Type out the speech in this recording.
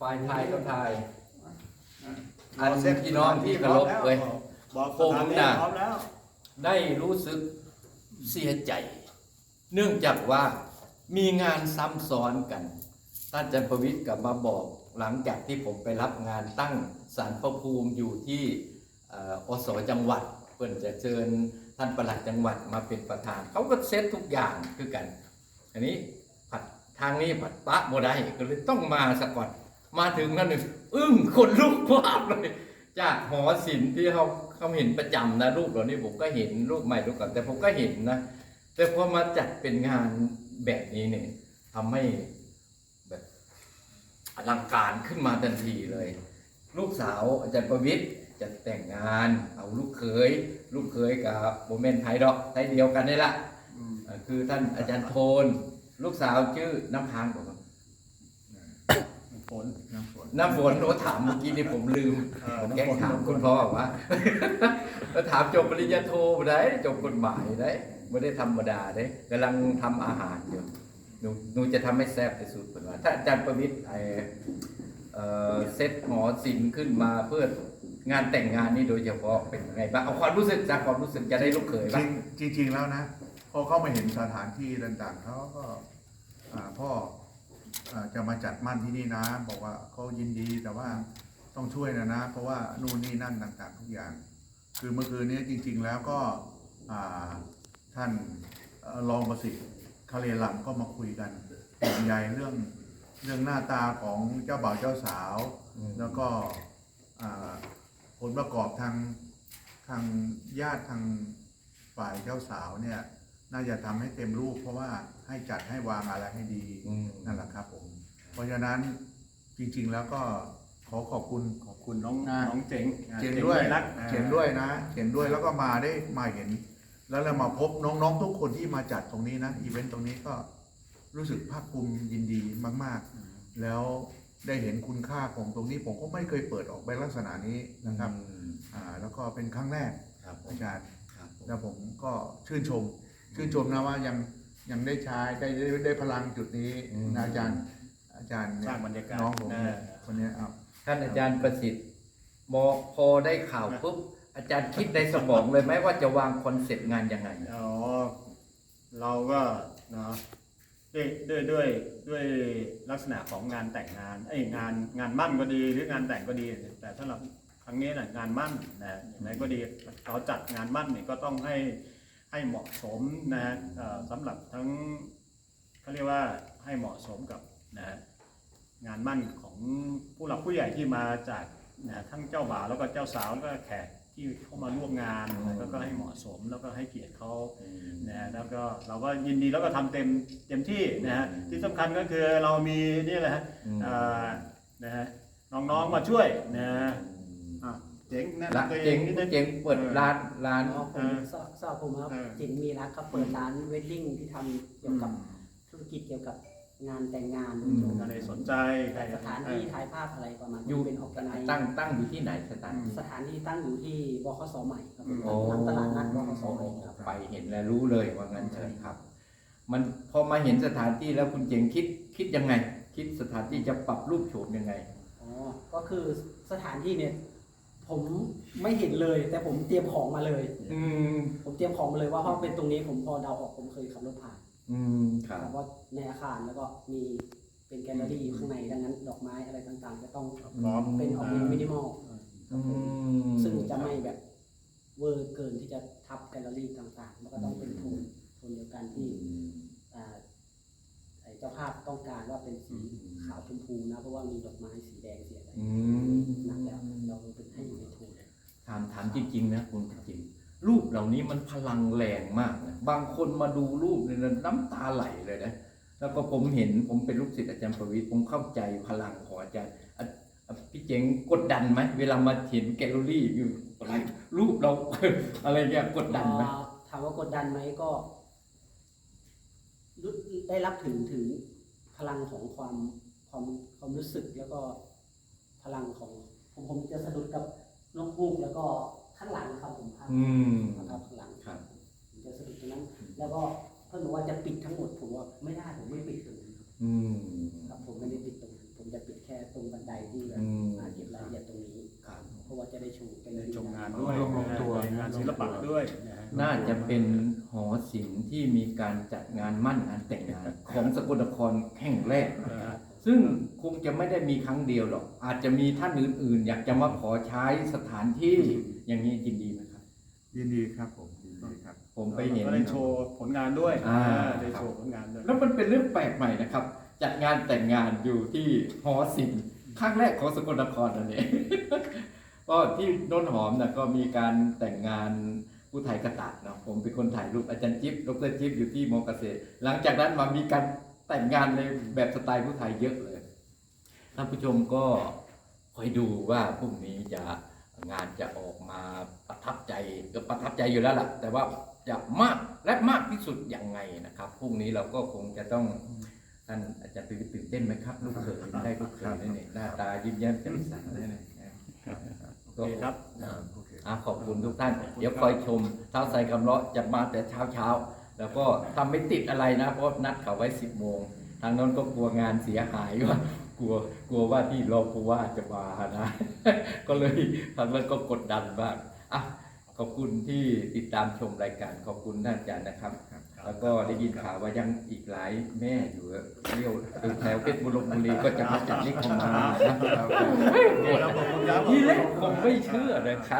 ฝ่ายไทยก็ไทย อันเซ็ตพี่น้องที่เคารพเลยบอกผมสถาน่ะ พร้อมแล้วได้รู้สึกเสียใจ เนื่องจากว่ามีงานซ้ำซ้อนกันท่านอาจารย์ประวิทย์กลับมาบอกหลังจากที่ผมไปรับงานตั้งสารพระภูมิอยู่ที่เอ่ออสจังหวัด เพื่อนจะเชิญท่านประหลัดจังหวัดมาเป็นประธาน เขาก็เซตทุกอย่างคือกัน อันนี้ผัดทางนี้ผัดปะโมได้ก็เลยต้องมาสะก่อน มาถึงนั่นหนึ่งอึ้งคนลุกวาบเลย จากหอศิลป์ที่เขาเขาเห็นประจำนะรูปเหล่านี้ผมก็เห็นรูปใหม่รูปเก่าแต่ผมก็เห็นนะแต่พอมาจัดเป็นงานแบบนี้เนี่ยทำให้แบบอลังการขึ้นมาทันทีเลย ลูกสาวอาจารย์ประวิทย์จะแต่งงานเอาลูกเขยลูกเขยกับโมเมนต์ไทยดอกไทยเดียวกันนี่แหละคือท่านอาจารย์โทน ลูกสาวชื่อน้ำพางบอกว่า ฝนน้ำฝนน้ำฝนโอ้ถามเมื่อกี้นี่ผมลืมเออผมแกล้งถามคุณพ่อว่าแล้วถามจบปริญญาโทได้จบกฎหมายได้ไม่ได้ธรรมดาได้กำลังทำอาหารอยู่หนูหนูจะทำให้แซ่บที่สุดเป็นว่าถ้าอาจารย์ประวิทย์ไอเอ่อเซตหอศิลป์ขึ้นมาเพื่องานแต่งงานนี่โดยเฉพาะเป็นยังไงบ้างเอาความรู้สึกจากความรู้สึกจะได้ลูกเขยบ้างจริงจริงๆแล้วนะพอเข้ามาเห็นสถานที่ต่างๆเขาก็อ่าพ่ออ่า จะมาจัดมั่นที่นี่นะ บอกว่าเขายินดีแต่ว่าต้องช่วยนะนะ เพราะว่านู่นนี่นั่นต่างๆ ทุกอย่าง คือเมื่อคืนนี้จริง ๆ แล้วก็อ่าท่านเอ่อรองประสิทธิ์คาเรลัมก็มาคุยกันห่วงใยเรื่องเรื่องหน้าตาของเจ้าบ่าวเจ้าสาวอืมแล้วก็อ่าผลประกอบทางทางญาติทางฝ่ายเจ้าสาวเนี่ย น่าจะทำให้เต็มรูปเพราะว่าให้จัดให้วางอะไรให้ดีอืมนั่นแหละครับผมเพ ราะฉะนั้นจริง ๆ แล้วก็ขอขอบคุณ ขอบคุณน้องอ่า น้องเจ๋งเขียนด้วยรักเขียนด้วยนะเขียนด้วยแล้วก็มาได้มาเห็น แล้วเรามาพบน้องๆทุกคนที่มาจัดตรงนี้นะอีเวนต์ตรงนี้ก็รู้สึกภาคภูมิยินดีมากๆ แล้วได้เห็นคุณค่าของตรงนี้ ผมก็ไม่เคยเปิดออกไปลักษณะนี้นะครับอืมอ่าแล้วก็เป็นครั้งแรกครับผมอาจารย์ ครับผม แล้วผมก็ชื่นชม ชื่นชมนะว่ายังยังได้ใช้ได้ได้ได้พลังจุดนี้นะอาจารย์อา จารย์สเนี่ร้ายงบรรยากาศน้องผมเอเนี่ยอคนเนี้ยเอาท่านอาจารย์ประสิทธิ์มอพอได้ข่าวปุ๊บอาจารย์คิดในสมองเลยไหมว่าจะวางคอนเซปต์งานยังไง อ๋อเราก็เนาะด้วยด้วยด้วยด้วยลักษณะของงานแต่งงานไอ้ยงานงานมั่นก็ดีหรืองานแต่งก็ดี แต่สำหรับครั้งนี้นะงานมั่นนะอย่างไรก็ดีเขาจัดงานมั่นเนี่ยก็ต้องให้ให้เหมาะสมนะฮะเอ่อสำหรับทั้งเขาเรียกว่าให้เหมาะสมกับนะฮะ งานมั่นของผู้หลักผู้ใหญ่ที่มาจากนะทั้งเจ้าบ่าวแล้วก็เจ้าสาวแล้วก็แขกที่เข้ามาร่วมงานแล้วก็ให้เหมาะสมแล้วก็ให้เกียรติเขานะฮะแล้วก็เราก็ยินดีแล้วก็ทำเต็มเต็มที่นะฮะที่สำคัญก็คือเรามีนี่แหละฮะอืมอ่านะฮะน้องๆมาช่วยนะฮะอะเจ๋งแนะละนำตัวเอเจ๋งงนิดนึงเจ๋งเปิดร้านร้านอ๋อผมสอบสอบผมครับเออจิงมีรักครับเปิดร้านเวดดิ้งที่ทำเกี่ยวกับธุรกิจเกี่ยวกับ งานแต่งงานโดยตรงอะไรสนใจใครสถานที่ถ่ายภาพอะไรประมาณอยู่เป็นออกไนตั้งตั้งอยู่ที่ไหนสถานที่สถานที่ตั้งอยู่ที่บคสใหม่ครับผมโอ้หลังตลาดนัดบคสใหม่ครับ ไปเห็นแล้วรู้เลยว่างั้นเถอะครับ มันพอมาเห็นสถานที่แล้วคุณเจ๋งคิดคิดยังไง คิดสถานที่จะปรับรูปโฉมยังไง อ๋อ ก็คือสถานที่เนี่ย ผมไม่เห็นเลย แต่ผมเตรียมของมาเลย อืม ผมเตรียมของมาเลยว่าเพราะเป็นตรงนี้ผมพอเดาออกผมเคยขับรถผ่าน อืมครับแต่ว่าในอาคารแล้วก็มีเป็นแกลเลอรี่อยู่ข้างในดังนั้น ดอกไม้อะไรต่างๆ จะต้องพร้อมเป็นออกมินิมอลอืมซึ่งจะไม่แบบเวอร์เกินที่จะทับแกลเลอรี่ต่างๆ มันก็ต้องเป็นโทนโทนเดียวกันที่อ่าไอ้เจ้าภาพต้องการว่าเป็นสีขาวชมพูนะ เพราะว่ามีดอกไม้สีแดงสีอะไรอืม หนักแล้วเราเป็นให้อยู่ในโทน ถามถามจริงๆนะคุณจริง รูปเหล่านี้มันพลังแรงมากนะบางคนมาดูรูปเนี่ยนะน้ำตาไหลเลยนะแล้วก็ผมเห็นผมเป็นลูกศิษย์อาจารย์ประวิตรผมเข้าใจพลังของอาจารย์พี่เจ๋งกดดันไหมเวลามาเห็นแกลเลอรี่อยู่อะไรรูปเราอะไรเงี้ยกดดันไหมถามว่ากดดันไหมก็ได้รับถึงถึงพลังของความความความรู้สึกแล้วก็พลังของผมผมจะสะดุดกับนกฮูกแล้วก็ ข้างหลังนะครับผมภาพอืม นะครับข้างหลังครับ ผมจะสะดุดตรงนั้น แล้วก็เพื่อนบอกว่าจะปิดทั้งหมดผมว่าไม่ได้ผมไม่ปิดตรงนั้นอืม ครับผมไม่ได้ปิดตรงนั้นผมจะปิดแค่ตรงบันไดที่อืมอ่าเก็บรายละเอียดตรงนี้ครับเพราะว่าจะได้ชมกันได้เลยชมงานด้วยลงลงตัวได้งานศิลปะด้วยนะฮะ น่าจะเป็นหอศิลป์ที่มีการจัดงานมั่นงานแต่งงาน ของสกลนครแห่งแรกนะฮะ ซึ่งคงจะไม่ได้มีครั้งเดียวหรอก อาจจะมีท่านอื่นๆ อยากจะมาขอใช้สถานที่อย่างนี้ยินดีไหมครับ ยินดีครับผมยินดีครับ ผมไปเห็น ก็ได้โชว์ผลงานด้วยอ่า ได้โชว์ผลงานด้วย แล้วมันเป็นเรื่องแปลกใหม่นะครับ จัดงานแต่งงานอยู่ที่หอศิลป์ครั้งแรกของสกลนครนั่นเอง ก็ที่โน้นหอมนะก็มีการแต่งงานผู้ไทยกระตากเนาะผมเป็นคนถ่ายรูปอาจารย์จิ๊บดรจิ๊บอยู่ที่มอเกษตร หลังจากนั้นมามีการ แต่งงานในแบบสไตล์ผู้ไทยเยอะเลยท่านผู้ชมก็คอยดูว่าพรุ่งนี้จะงานจะออกมาประทับใจก็ประทับใจอยู่แล้วล่ะ แต่ว่าจะมากและมากที่สุดยังไงนะครับพรุ่งนี้เราก็คงจะต้องท่านอาจารย์ตื่นตื่นเต้นไหมครับลูกเขยได้ลูกเขยนี่เนี่ยหน้าตายิ้มแย้มแจ่มใสเลยเนี่ยโอเคครับอ่าโอเคอะขอบคุณทุกท่าน เดี๋ยวคอยชมเท้าใส่คำเลาะจะมาแต่เช้าเช้าๆ แล้วก็ทำไม่ติดอะไรนะเพราะนัดเขาไว้สิบโมงทางโน้นก็กลัวงานเสียหายว่ากลัวกลัวว่าที่รอผู้ว่าจะมานะ ก็เลยทางนั้นก็กดดันบ้างอะขอบคุณที่ติดตามชมรายการขอบคุณท่านอาจารย์นะครับ แล้วก็ได้ยินข่าวว่ายังอีกหลายแม่อยู่เที่ยวแถวเพชรบุรีก็จะมาจัดนิคมมานะครับผมครับที่แรกผมไม่เชื่อนะครับ